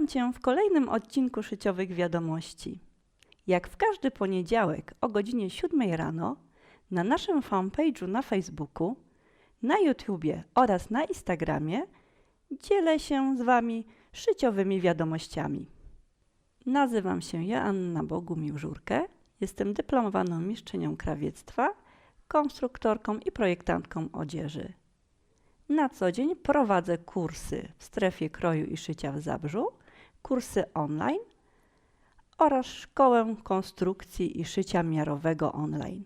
Witam Cię w kolejnym odcinku Szyciowych Wiadomości. Jak w każdy poniedziałek o godzinie 7 rano na naszym fanpage'u na Facebooku, na YouTubie oraz na Instagramie dzielę się z Wami szyciowymi wiadomościami. Nazywam się Joanna Bogumił-Żurkę, jestem dyplomowaną mistrzynią krawiectwa, konstruktorką i projektantką odzieży. Na co dzień prowadzę kursy w strefie kroju i szycia w Zabrzu, kursy online oraz szkołę konstrukcji i szycia miarowego online.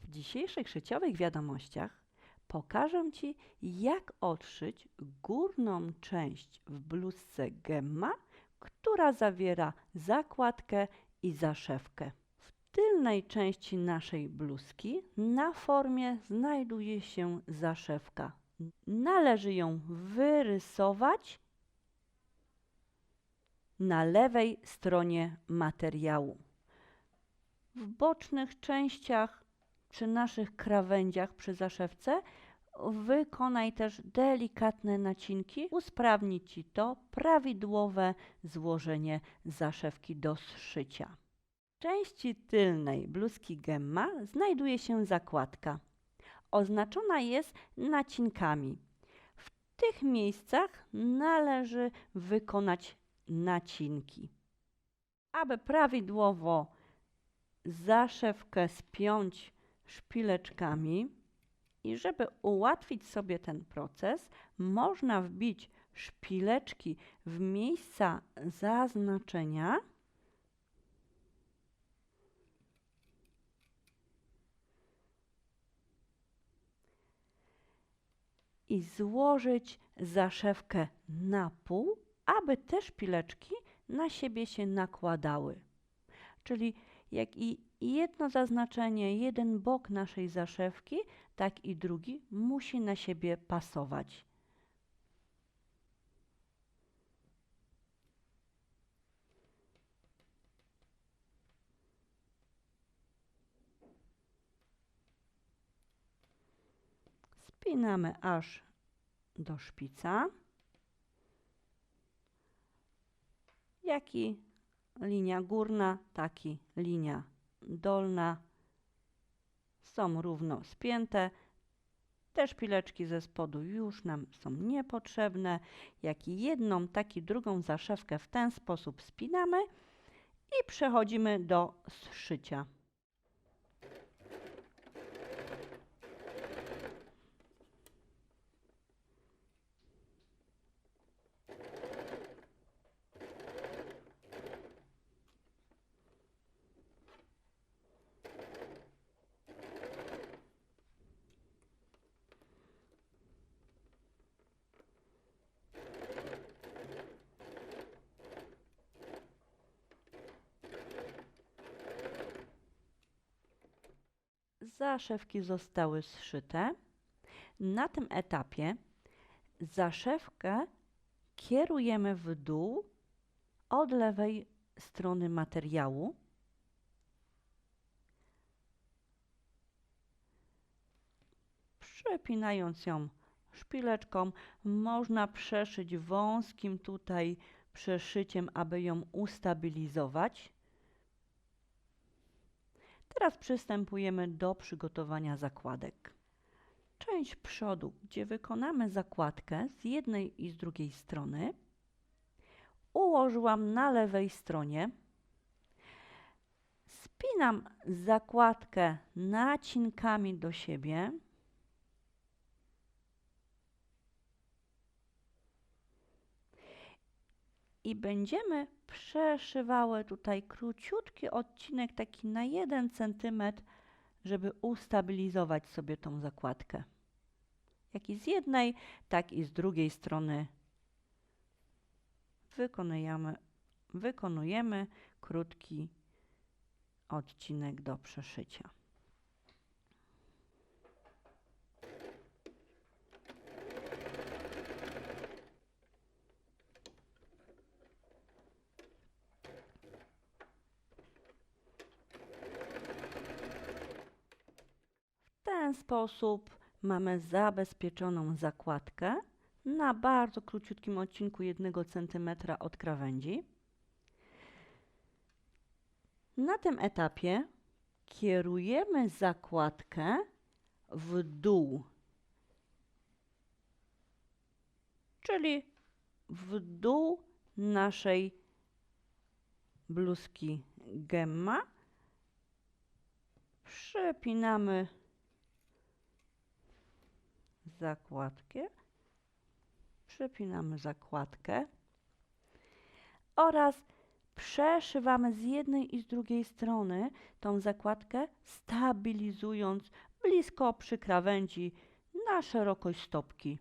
W dzisiejszych szyciowych wiadomościach pokażę Ci, jak odszyć górną część w bluzce Gemma, która zawiera zakładkę i zaszewkę. W tylnej części naszej bluzki na formie znajduje się zaszewka. Należy ją wyrysować na lewej stronie materiału. W bocznych częściach przy naszych krawędziach przy zaszewce wykonaj też delikatne nacinki. Usprawni Ci to prawidłowe złożenie zaszewki do zszycia. W części tylnej bluzki Gemma znajduje się zakładka. Oznaczona jest nacinkami. W tych miejscach należy wykonać nacinki. Aby prawidłowo zaszewkę spiąć szpileczkami i żeby ułatwić sobie ten proces, można wbić szpileczki w miejsca zaznaczenia i złożyć zaszewkę na pół, aby te szpileczki na siebie się nakładały. Czyli jak i jedno zaznaczenie, jeden bok naszej zaszewki, tak i drugi musi na siebie pasować. Spinamy aż do szpica. Jak i linia górna, tak i linia dolna są równo spięte. Te szpileczki ze spodu już nam są niepotrzebne. Jak i jedną, tak i drugą zaszewkę w ten sposób spinamy i przechodzimy do zszycia. Zaszewki zostały zszyte. Na tym etapie zaszewkę kierujemy w dół od lewej strony materiału. Przepinając ją szpileczką, można przeszyć wąskim tutaj przeszyciem, aby ją ustabilizować. Teraz przystępujemy do przygotowania zakładek. Część przodu, gdzie wykonamy zakładkę z jednej i z drugiej strony, ułożyłam na lewej stronie. Spinam zakładkę nacinkami do siebie. I będziemy przeszywały tutaj króciutki odcinek, taki na 1 cm, żeby ustabilizować sobie tą zakładkę. Jak i z jednej, tak i z drugiej strony wykonujemy, wykonujemy krótki odcinek do przeszycia. W ten sposób mamy zabezpieczoną zakładkę na bardzo króciutkim odcinku 1 cm od krawędzi. Na tym etapie kierujemy zakładkę w dół, czyli w dół naszej bluzki Gemma. Przypinamy zakładkę, przypinamy zakładkę oraz przeszywamy z jednej i z drugiej strony tą zakładkę, stabilizując blisko przy krawędzi na szerokość stopki.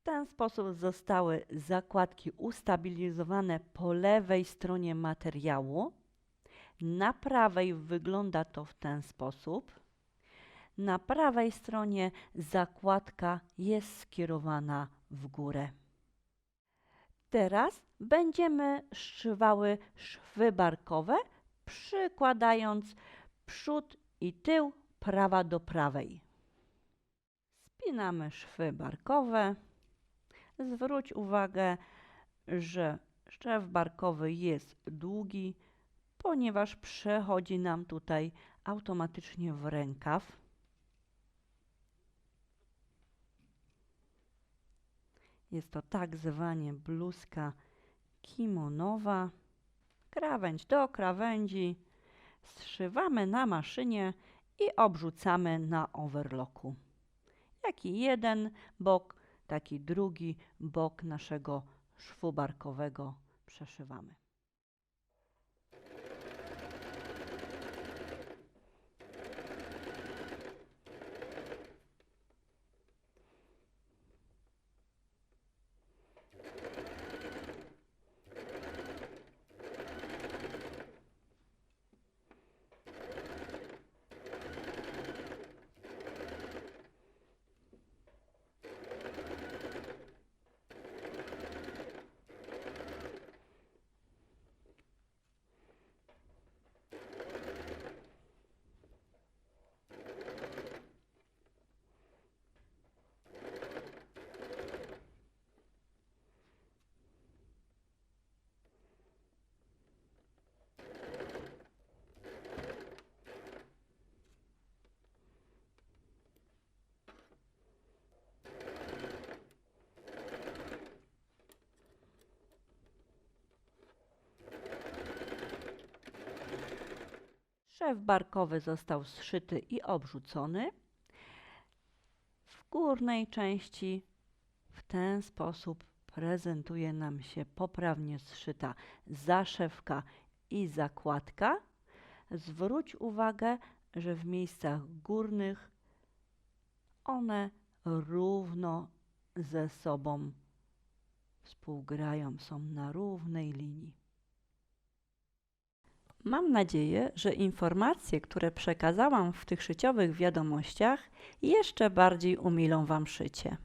W ten sposób zostały zakładki ustabilizowane po lewej stronie materiału. Na prawej wygląda to w ten sposób. Na prawej stronie zakładka jest skierowana w górę. Teraz będziemy szywały szwy barkowe, przykładając przód i tył prawa do prawej. Spinamy szwy barkowe. Zwróć uwagę, że szczew barkowy jest długi, ponieważ przechodzi nam tutaj automatycznie w rękaw. Jest to tak zwanie bluzka kimonowa. Krawędź do krawędzi. Zszywamy na maszynie i obrzucamy na overlocku. Jaki jeden bok, taki drugi bok naszego szwu barkowego przeszywamy. Szef barkowy został zszyty i obrzucony. W górnej części w ten sposób prezentuje nam się poprawnie zszyta zaszewka i zakładka. Zwróć uwagę, że w miejscach górnych one równo ze sobą współgrają, są na równej linii. Mam nadzieję, że informacje, które przekazałam w tych szyciowych wiadomościach, jeszcze bardziej umilą Wam szycie.